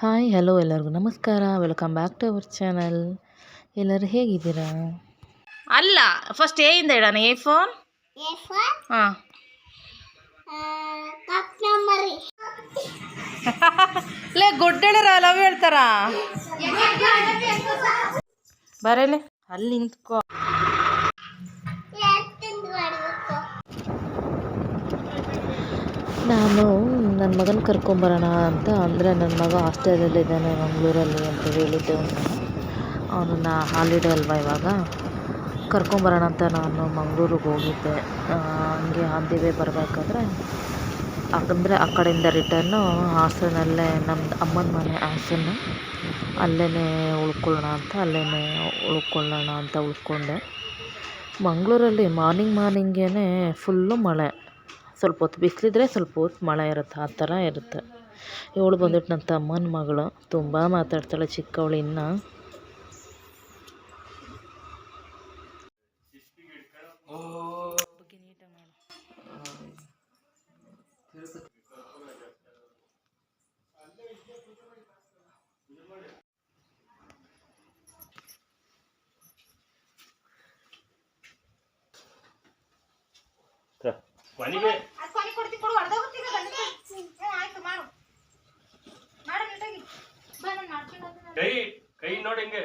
Hi hello ಎಲ್ಲರಿಗೂ ನಮಸ್ಕಾರ. Welcome back to our channel ಎಲ್ಲರೂ ಹೇಗಿದ್ದೀರಾ? ಅಲ್ಲ ಫಸ್ಟ್ ಎ ಇಂದ ಇಡೋಣ. ಎ ಫೋನ್ ಹಾಂ. ಲೇ ಗುಡ್ಡೇಳರ ಲವ್ ಹೇಳ್ತಾರ? ಬರಲಿ. ಅಲ್ಲಿ ನಿಂತ್ಕೋ. ನಾನು ನನ್ನ ಮಗನ ಕರ್ಕೊಂಬರೋಣ ಅಂತ ಅಂದರೆ ನನ್ನ ಮಗ ಹಾಸ್ಟೆಲಲ್ಲಿದ್ದಾನೆ ಮಂಗಳೂರಲ್ಲಿ ಅಂತ ಹೇಳಿದ್ದೆ ಅವನು. ಅವನನ್ನು ಹಾಲಿಡೇ ಅಲ್ವಾ ಇವಾಗ? ಕರ್ಕೊಂಬರೋಣ ಅಂತ ನಾನು ಮಂಗ್ಳೂರಿಗೆ ಹೋಗಿದ್ದೆ. ಹಂಗೆ ಆನ್ ಬರಬೇಕಾದ್ರೆ ಅಂದರೆ ಆ ಕಡೆಯಿಂದ ರಿಟರ್ನು ಹಾಸನಲ್ಲೇ ನಮ್ಮದು ಅಮ್ಮನ ಮನೆ ಹಾಸನ. ಅಲ್ಲೇ ಉಳ್ಕೊಳ್ಳೋಣ ಅಂತ ಅಲ್ಲೇ ಉಳ್ಕೊಳ್ಳೋಣ ಅಂತ ಉಳ್ಕೊಂಡೆ. ಮಂಗಳೂರಲ್ಲಿ ಮಾರ್ನಿಂಗ್ ಮಾರ್ನಿಂಗೇ ಫುಲ್ಲು ಮಳೆ. ಸ್ವಲ್ಪ ಹೊತ್ತು ಬಿಸಿಲಿದ್ರೆ ಸ್ವಲ್ಪ ಹೊತ್ತು ಮಳೆ ಇರುತ್ತೆ, ಆ ಥರ ಇರುತ್ತೆ. ಇವಳು ಬಂದ್ಬಿಟ್ಟು ನನ್ನ ತಮ್ಮನ ಮಗಳು, ತುಂಬ ಮಾತಾಡ್ತಾಳೆ ಚಿಕ್ಕವಳು ಇನ್ನು. ಮನೆಗೆ ಕೈ ಕೈ ನೋಡಿ ಹಿಂಗೆ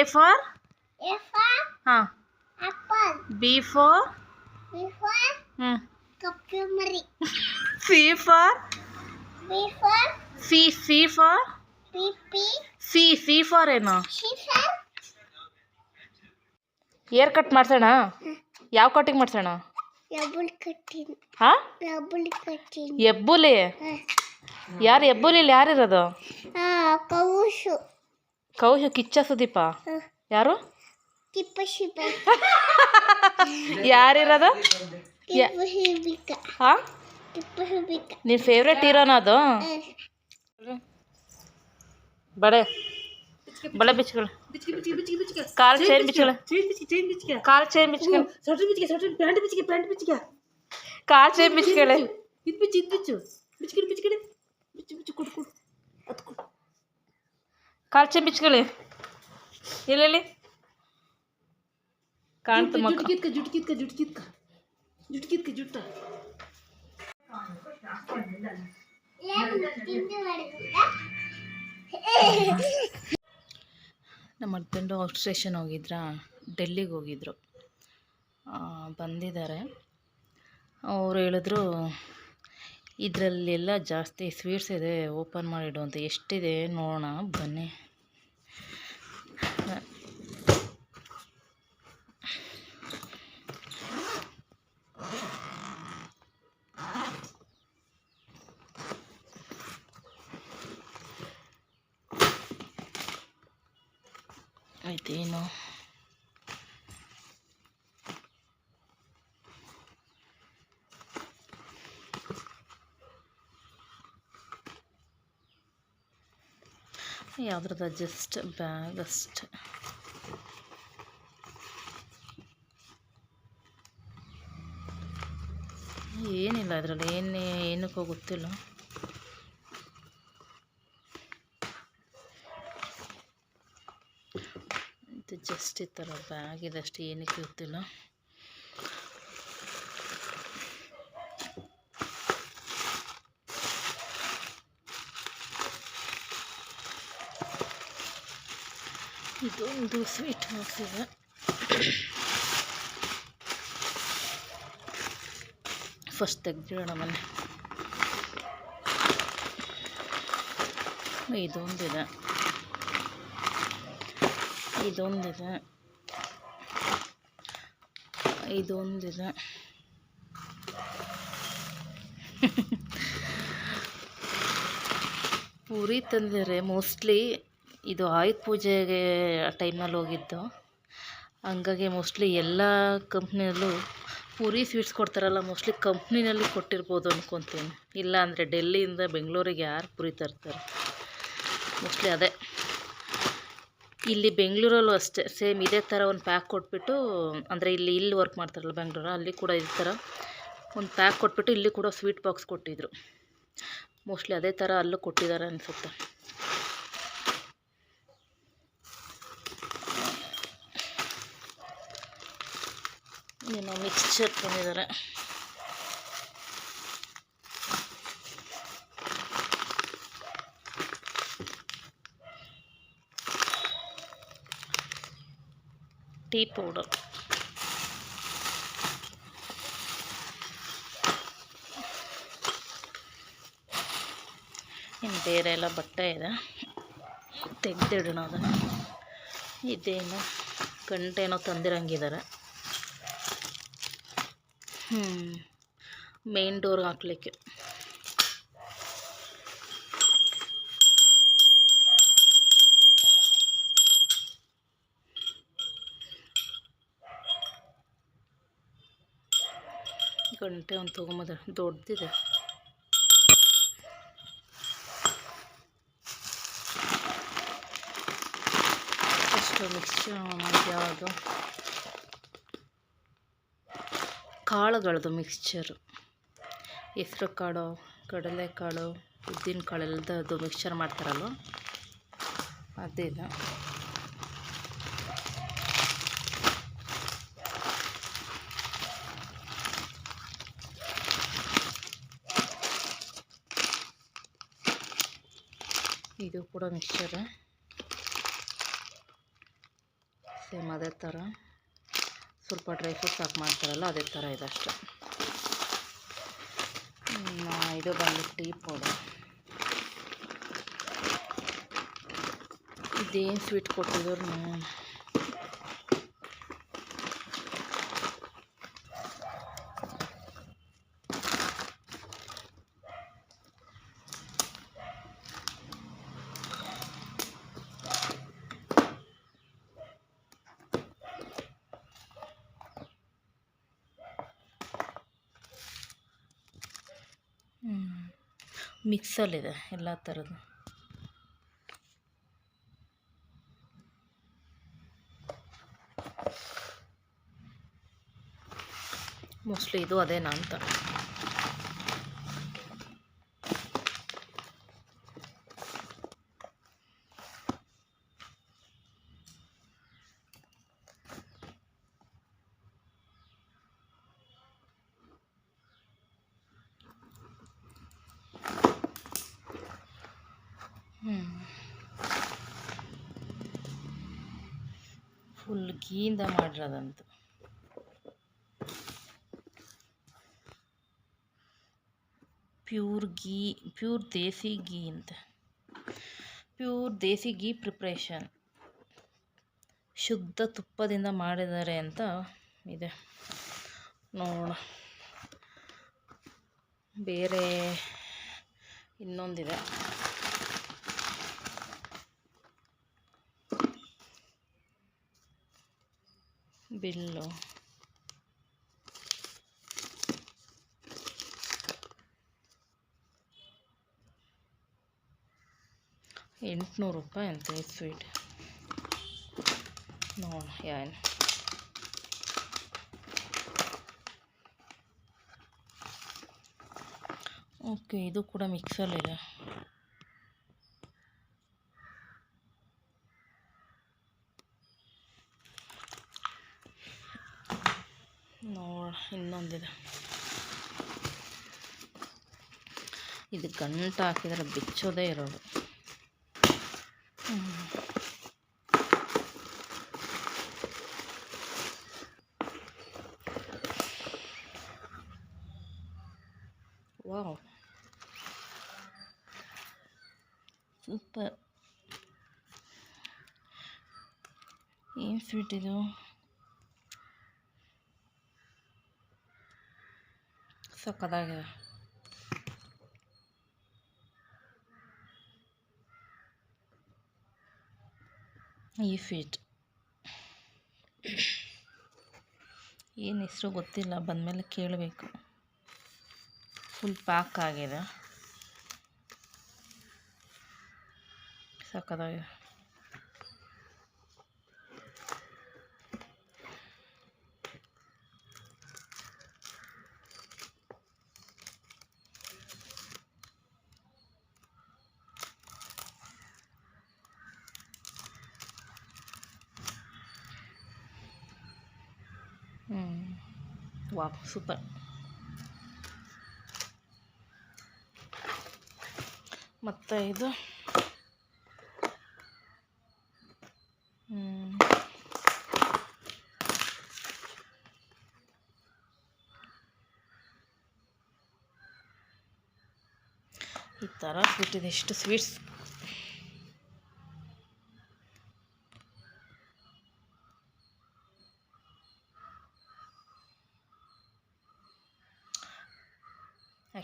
ಎ ಫಾರ್ ಹಾಂ. ಬಿ ಫಾರ್ ಹ್ಞೂ B C for C C for C C C for ಏನು? For ಏರ್ ಕಟ್ ಮಾಡ್ಸೋಣ? ಯಾವ ಕಟಿಂಗ್ ಮಾಡ್ಸೋಣ? ಹಾಂ? ಎಬ್ಬುಲಿ? ಯಾರು ಎಬ್ಬುಲಿಲಿ ಯಾರಿರೋದು ಕೌಶು. ಕೌಶು ಕಿಚ್ಚ ಸುದೀಪ ಯಾರು ತಿಪ್ಪ ಶಿಬ ಯಾರಿರೋದು ತಿಪ್ಪ ಶಿಬಿಕ ಹಾಂ ತಿಪ್ಪ ಶಿಬಿಕ ನಿನ್ನ ಫೇವ್ರೆಟ್ ಹೀರೋನ ಅದು ಬಳೆ ಬಳೆ ಬಿಚ್ಗಳು ಕಾಲ್ ಚೈನ್ ಬಿಚ್ಗಳು ಕಾಲ್ ಚೈನ್ ಬಿಚ್ಗಳು ಕಾಲ್ ಚೈನ್ ಬಿಚ್ಕೊಳ್ಳಿ ಕಾಲ್ ಚೈನ್ ಬಿಚ್ಕೊಳ್ಳಿ ಎಲ್ಲೆಲ್ಲಿ? ಕಾಣ್ತು ಮಕ್ಕ. ನಮ್ಮ ಹಸ್ಬೆಂಡು ಔಟ್ ಸ್ಟೇಷನ್ ಹೋಗಿದ್ರಾ? ಡೆಲ್ಲಿಗೆ ಹೋಗಿದ್ರು. ಆ, ಬಂದಿದ್ದಾರೆ. ಅವರು ಹೇಳಿದ್ರು ಇದರಲ್ಲೆಲ್ಲ ಜಾಸ್ತಿ ಸ್ವೀಟ್ಸ್ ಇದೆ ಓಪನ್ ಮಾಡಿಡು ಅಂತ. ಎಷ್ಟಿದೆ ನೋಡೋಣ ಬನ್ನಿ. ಇದೇನು ಯಾವ್ದ್ರದ ಜಸ್ಟ್ ಬ್ಯಾಗ್ ಅಷ್ಟೆ. ಏನಿಲ್ಲ ಅದರಲ್ಲಿ ಏನೇ, ಏನಕ್ಕೋ ಗೊತ್ತಿಲ್ಲ. ಇದು ಜಸ್ಟ್ ಈ ಥರ ಬ್ಯಾಗ್ ಇದೆ ಅಷ್ಟೇ, ಏನಕ್ಕೆ ಗೊತ್ತಿಲ್ಲ. ಇದೊಂದು ಸ್ವೀಟ್ ಬಾಕ್ಸ್ ಇದೆ ಫಸ್ಟ್ ತೆಗ್ದಿಡೋಣ ಮನೆ. ಇದೊಂದಿದೆ. ಇದೊಂದಿದೆ. ಇದೊಂದಿದೆ. ಪೂರಿ ತಂದಿದ್ದಾರೆ ಮೋಸ್ಟ್ಲಿ ಇದು ಆಯುಧ ಪೂಜೆಗೆ ಟೈಮಲ್ಲಿ ಹೋಗಿದ್ದು. ಹಂಗಾಗಿ ಮೋಸ್ಟ್ಲಿ ಎಲ್ಲ ಕಂಪ್ನಿಯಲ್ಲೂ ಪೂರಿ ಸ್ವೀಟ್ಸ್ ಕೊಡ್ತಾರಲ್ಲ ಮೋಸ್ಟ್ಲಿ ಕಂಪ್ನಿನಲ್ಲಿ ಕೊಟ್ಟಿರ್ಬೋದು ಅಂದ್ಕೊತೀನಿ ಇಲ್ಲ ಅಂದರೆ ಡೆಲ್ಲಿಯಿಂದ ಬೆಂಗಳೂರಿಗೆ ಯಾರು ಪೂರಿ ತರ್ತಾರೆ? ಮೋಸ್ಟ್ಲಿ ಅದೇ. ಇಲ್ಲಿ ಬೆಂಗಳೂರಲ್ಲೂ ಅಷ್ಟೇ ಸೇಮ್ ಇದೇ ಥರ ಒಂದು ಪ್ಯಾಕ್ ಕೊಟ್ಬಿಟ್ಟು, ಅಂದರೆ ಇಲ್ಲಿ ಇಲ್ಲಿ ವರ್ಕ್ ಮಾಡ್ತಾರಲ್ಲ ಬೆಂಗಳೂರು, ಅಲ್ಲಿ ಕೂಡ ಇದೇ ಥರ ಒಂದು ಪ್ಯಾಕ್ ಕೊಟ್ಬಿಟ್ಟು ಇಲ್ಲಿ ಕೂಡ ಸ್ವೀಟ್ ಬಾಕ್ಸ್ ಕೊಟ್ಟಿದ್ರು. ಮೋಸ್ಟ್ಲಿ ಅದೇ ಥರ ಅಲ್ಲೂ ಕೊಟ್ಟಿದ್ದಾರೆ ಅನಿಸುತ್ತೆ. ಏನೋ ಮಿಕ್ಸ್ಚರ್ ತಂದಿದ್ದಾರೆ ಟೀ ಪೌಡರ್ ಇನ್ನು ಬೇರೆ ಎಲ್ಲ ಬಟ್ಟೆ ಇದೆ. ತೆಗೆದಿಡೋಣ ಅದನ್ನು. ಇದೇನು ಗಂಟೇನೋ ತಂದಿರಂಗಿದ್ದಾರೆ. ಹ್ಞೂ ಮೇನ್ ಡೋರ್ಗೆ ಹಾಕ್ಲಿಕ್ಕೆ. ಗಂಟೆ ಒಂದು ತೊಗೊಂಬದ. ದೊಡ್ಡದಿದೆ ಅಷ್ಟು ಮಿಕ್ಸ್ಚರ್ ಯಾವುದು ಕಾಳುಗಳದ್ದು ಮಿಕ್ಸ್ಚರು ಹೆಸ್ರು ಕಾಳು ಕಡಲೆಕಾಳು ಉದ್ದಿನ ಕಾಳು ಎಲ್ಲದದು ಮಿಕ್ಸ್ಚರ್ ಮಾಡ್ತಾರಲ್ವ? ಅದೇನು? ಇದು ಕೂಡ ಮಿಕ್ಸ್ಚರ್ ಸೇಮ್ ಅದೇ ಥರ ಸ್ವಲ್ಪ ಡ್ರೈ ಫ್ರೂಟ್ಸ್ ಹಾಕಿ ಮಾಡ್ತಾರಲ್ಲ, ಅದೇ ಥರ ಇದೆ ಅಷ್ಟೆ. ಇದು ಬಂದು ಟೀ ಪೌಡರ್ ಇದೇನು ಸ್ವೀಟ್ ಕೊಟ್ಟಿದ್ರು ಮಿಕ್ಸಲ್ಲಿದೆ ಎಲ್ಲ ಥರದ್ದು. ಮೋಸ್ಟ್ಲಿ ಇದು ಅದೇನಾ ಅಂತ. ಫುಲ್ ಗೀಯಿಂದ ಮಾಡಿರೋದಂತು. ಪ್ಯೂರ್ ಗೀ, ಪ್ಯೂರ್ ದೇಸಿ ಗೀ ಅಂತ. Pure desi ghee preparation. ಶುದ್ಧ ತುಪ್ಪದಿಂದ ಮಾಡಿದ್ದಾರೆ ಅಂತ ಇದೆ. ನೋಡೋಣ. ಬೇರೆ ಇನ್ನೊಂದಿದೆ. ಬಿಲ್ಲು ಎಂಟುನೂರು ರೂಪಾಯಿ ಅಂತ ಈ ಸ್ವೀಟ್ ನೋಡ ಏನು ಓಕೆ ಇದು ಕೂಡ ಮಿಕ್ಸಲ್ಲಿದೆ ನೋಡ ಇನ್ನೊಂದಿದೆ ಇದು ಗಂಟು ಹಾಕಿದರೆ ಬಿಚ್ಚೋದೇ ಇರೋದು ಹ್ಮ್. ವಾವ್ ಸೂಪರ್ ಏನು ಸ್ವೀಟ್ ಇದು ಸಕ್ಕದಾಗಿದೆ. ಈ ಫೀಟ್ ಏನು ಹೆಸರು ಗೊತ್ತಿಲ್ಲ ಬಂದಮೇಲೆ ಕೇಳಬೇಕು. ಫುಲ್ ಪ್ಯಾಕ್ ಆಗಿದೆ. ಸಕ್ಕದಾಗಿದೆ. ವಾವ್ ಸೂಪರ್ ಮತ್ತು ಇದು. ಈ ಥರ ಬಿಟ್ಟಿದೆ ಎಷ್ಟು ಸ್ವೀಟ್ಸ್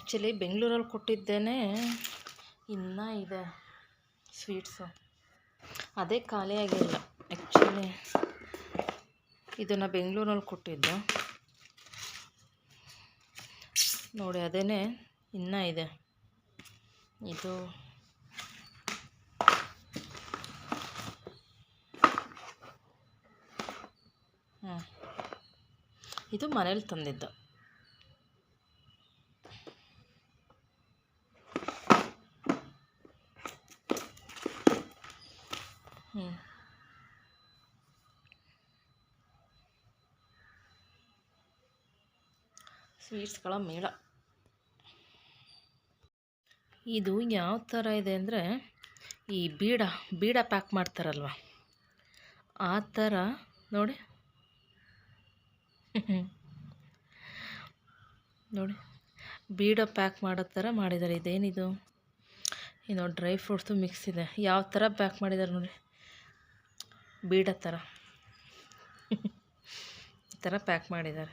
ಆ್ಯಕ್ಚುಲಿ ಬೆಂಗಳೂರಲ್ಲಿ ಕೊಟ್ಟಿದ್ದೇನೆ. ಇನ್ನೂ ಇದೆ ಸ್ವೀಟ್ಸು. ಅದೇ ಖಾಲಿಯಾಗಿಲ್ಲ ಆ್ಯಕ್ಚುಲಿ ಇದನ್ನು ಬೆಂಗಳೂರಲ್ಲಿ ಕೊಟ್ಟಿದ್ದು. ನೋಡಿ ಅದೇ ಇನ್ನೂ ಇದೆ. ಇದು ಇದು ಮನೇಲಿ ತಂದಿದ್ದು. ಹ್ಞೂ ಸ್ವೀಟ್ಸ್ಗಳ ಮೇಳ. ಇದು ಯಾವ ಥರ ಇದೆ ಅಂದರೆ ಈ ಬೀಡ ಬೀಡ ಪ್ಯಾಕ್ ಮಾಡ್ತಾರಲ್ವ? ಆ ಥರ ನೋಡಿ. ನೋಡಿ. ಬೀಡ ಪ್ಯಾಕ್ ಮಾಡೋ ಥರ ಮಾಡಿದ್ದಾರೆ. ಇದೇನಿದು? ಏನೋ ಡ್ರೈ ಫ್ರೂಟ್ಸು ಮಿಕ್ಸ್ ಇದೆ. ಯಾವ ಥರ ಪ್ಯಾಕ್ ಮಾಡಿದ್ದಾರೆ ನೋಡಿ. ಬೀಡ ಥರ ಈ ಥರ ಪ್ಯಾಕ್ ಮಾಡಿದ್ದಾರೆ.